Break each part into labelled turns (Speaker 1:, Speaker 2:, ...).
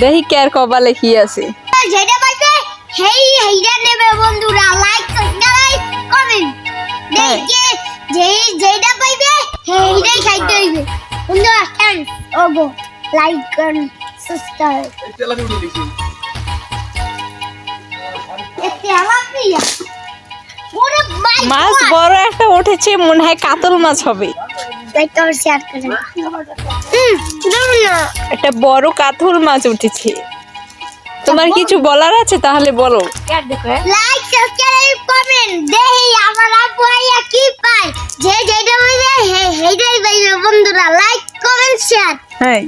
Speaker 1: দেখি কার কপালে কি আছে।
Speaker 2: যেটা হেইটা নেবে বন্ধুরা লাইক সাবস্ক্রাইব কমেন্ট। দেখে যেই যেটা পাইবে খাইতে হইবে। বন্ধুরা থ্যাঙ্কস ওগো লাইক এন্ড সাবস্ক্রাইব
Speaker 1: মাছ বড় একটা উঠেছে মনে হয় কাতল মাছ হবে।
Speaker 2: লাইক আর শেয়ার করেন হুম না।
Speaker 1: একটা বড় কাতল মাছ উঠেছে। তোমার কিছু বলার আছে? তাহলে বলো।
Speaker 2: লাইক সাবস্ক্রাইব কমেন্ট দেই। আমার আপু আইয়া কি পায়? যে যেটা বলবে হে পাইবে। বন্ধুরা লাইক কমেন্ট শেয়ার
Speaker 1: হ্যাঁ।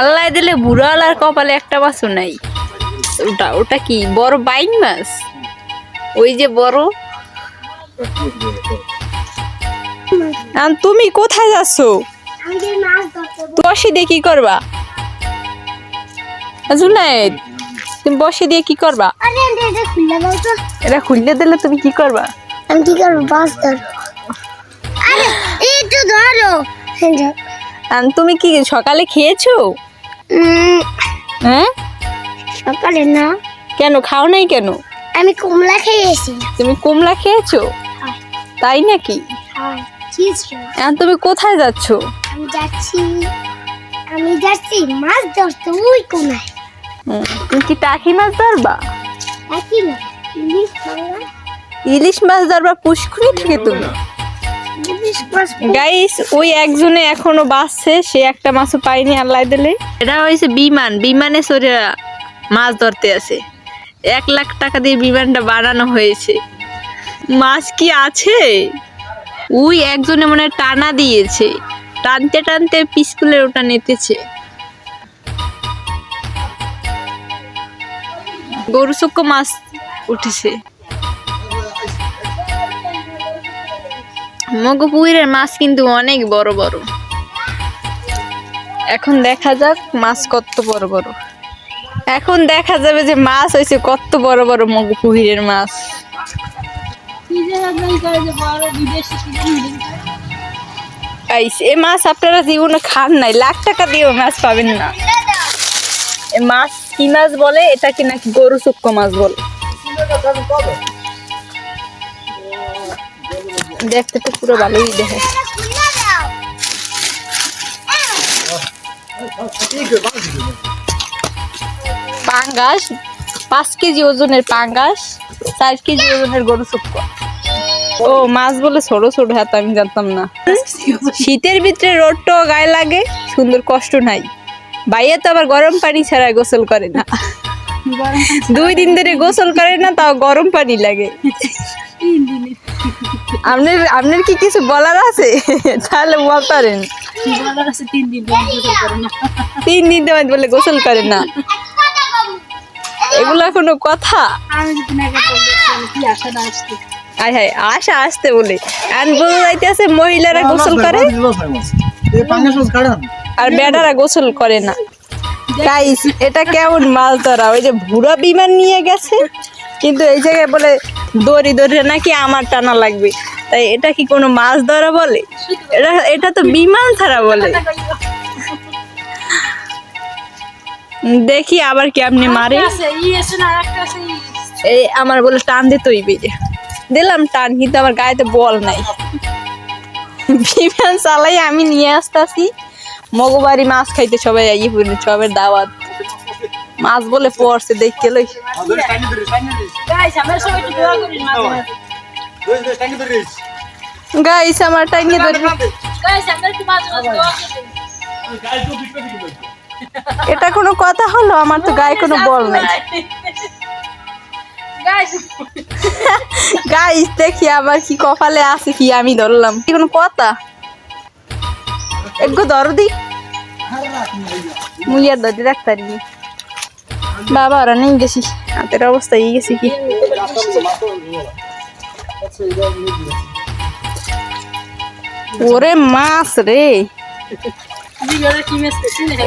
Speaker 1: আল্লাহ দিলে বুড়ো আলার কপালে একটা মাছও নাই। ওটা ওটা কি? বড় বাইন মাছ? ওই যে বড়। তুমি কোথায় যাচ্ছ? বসে দিয়ে কি করবা? জুনায়েদ তুমি বসে দিয়ে কি করবা?
Speaker 2: এটা
Speaker 1: খুললে দিলে তুমি কি করবা?
Speaker 2: আমি কি করব? ধরবো আরে ধরো।
Speaker 1: তুমি কি সকালে খেয়েছো? হ্যাঁ?
Speaker 2: সকালে না।
Speaker 1: কেন খাও নাই কেন?
Speaker 2: আমি কমলা খেয়েছি
Speaker 1: তুমি কমলা খেয়েছো? তাই নাকি?
Speaker 2: হ্যাঁ
Speaker 1: এখন তুমি কোথায় যাচ্ছ?
Speaker 2: আমি যাচ্ছি আমি যাচ্ছি মাছ ধরতে ওই কোনায়।
Speaker 1: তুমি কি টাকি মাছ ধরবা?
Speaker 2: না ইলিশ বাংলা
Speaker 1: ইলিশ মাছ ধরবা পুষ্কুনি থেকে তুমি? গাইস ওই একজনে এখনও বাঁচছে সে একটা মাছও পাইনি আল্লাহ দিলে। এটা হয়েছে বিমান বিমানে চড়ে মাছ ধরতে আছে এক লাখ টাকা দিয়ে বিমানটা বানানো হয়েছে। মাছ কি আছে? ওই একজনে মনে টানা দিয়েছে। টানতে টানতে পিসকুলের ওটা নিতেছে। গরু মাছ উঠেছে। মগপুরের মাছ কিন্তু অনেক বড় বড়। এখন দেখা যাক মাছ কত বড় বড়। এখন দেখা যাবে যে মাছ হয়েছে কত বড় বড় মগপুরের মাছ। গাইস, এ মাছ আপনারা জীবনে খান নাই লাখ টাকা দিয়েও মাছ পাবেন না। এ মাছ কি মাছ বলে? এটা কি নাকি গরু শুক্ক মাছ বলে? দেখতে তো পুরো ভালোই দেখে।
Speaker 2: খুলে দাও
Speaker 1: পাঙ্গাস পাঁচ কেজি ওজনের পাঙ্গাস চার কেজি ওজনের গরু শুক্ক ও মাছ বলে ছোট ছোট হাত আমি জানতাম না। শীতের ভিতরে রোডটাও গায়ে লাগে সুন্দর কষ্ট নাই। বাইরে তো আবার গরম পানি ছাড়া গোসল করে না। দুই দিন ধরে গোসল করে না তাও গরম পানি লাগে। আপনার আপনার কি কিছু বলার আছে? তাহলে বলতারেন তিন দিন ধরে বলে গোসল করে না। এগুলা কোনো কথা আয় হায় আশা আসতে বলে আর বোঝা যাইতেছে মহিলারা গোসল করে আর বেটারা গোসল করে না গাইস এটা কেমন মাছ ধরা ওই যে ভুরা বিমান নিয়ে গেছে কিন্তু এই জায়গায় বলে দড়ি ধরে নাকি আমার টানা লাগবে তাই এটা কি কোনো মাছ ধরা বলে এটা এটা তো বিমান ছাড়া বলে দেখি আবার কি আপনি মারে এই আমার বলে টান দিতে হইবে দিলাম টান কিন্তু আমার গায়েতে বল নাই। বিমান চালাই আমি নিয়ে আসতেছি। মগবাড়ি মাছ খাইতে সবাই আইয়ে পড়ে সবের দাওয়াত। মাছ বলে পড়ছে দেখতে লই। গাইস আমার টাইনি ধরে। এটা কোনো কথা হলো? আমার তো গায়ে কোনো বল নাই। গাইস। দেখি আবার কি কপালে আছে কি আমি ধরলাম। কি কোনো কথা? একটু দরদি মুইয়ার দরদি ডাক্তারি বাবা ওরা নেই গেছি। হাতের অবস্থা এই গেছি কি? ওরে মাছ রে।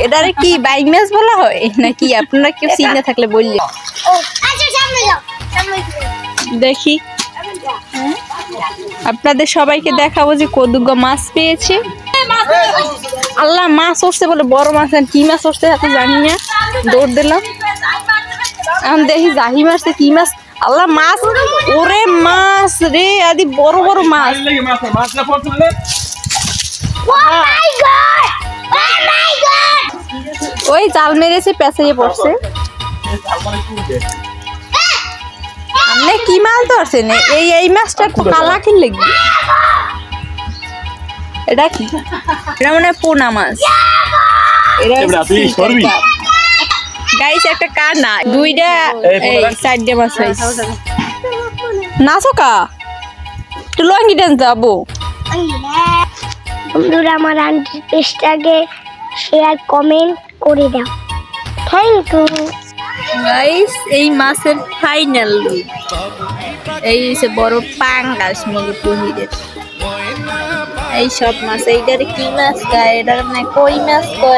Speaker 1: এটারে কি বাইক ম্যাচ বলা হয়? নাকি আপনারা কেউ চিনে থাকলে বললে?
Speaker 2: ও আচ্ছা সামনে যাও সামনে যাও।
Speaker 1: দেখি। আপনাদের সবাইকে দেখাবো যে কদুগ্গ মাছ পেয়েছে। আল্লাহ মাছ উঠছে বলে বড় মাছ আর কি মাছ উঠছে এত জানি না। দৌড় দিলাম। এখন দেখি জাহি মাছতে কি মাছ? আল্লাহ মাছ? ওরে মাছ রে আদি বড় বড় মাছ। ওই জাল মেরেছে পেঁচাইয়ে পড়ছে। আপনি কি মাছ ধরছেন? এই এই মাছটা একটু কালা কি? লাগবে এটা কি? এটা মনে হয় পোনা মাছ।
Speaker 3: তুই
Speaker 1: গাইস একটা কার না? দুইটা
Speaker 3: এই।
Speaker 1: চারটে মাছ হয়েছে। নাচো কা একটু লঙ্গি ডান্স যাব।
Speaker 2: বন্ধুরা আমার আন্টির পেজটাকে শেয়ার কমেন্ট করে দাও। থ্যাংক ইউ
Speaker 1: গাইস এই মাছের ফাইনাল এই হচ্ছে বড় পাঙ্গাস মগে পুহিদের এই সব মাছ, এইটার কি মাছ কয় এটার মানে কই মাছ কয়?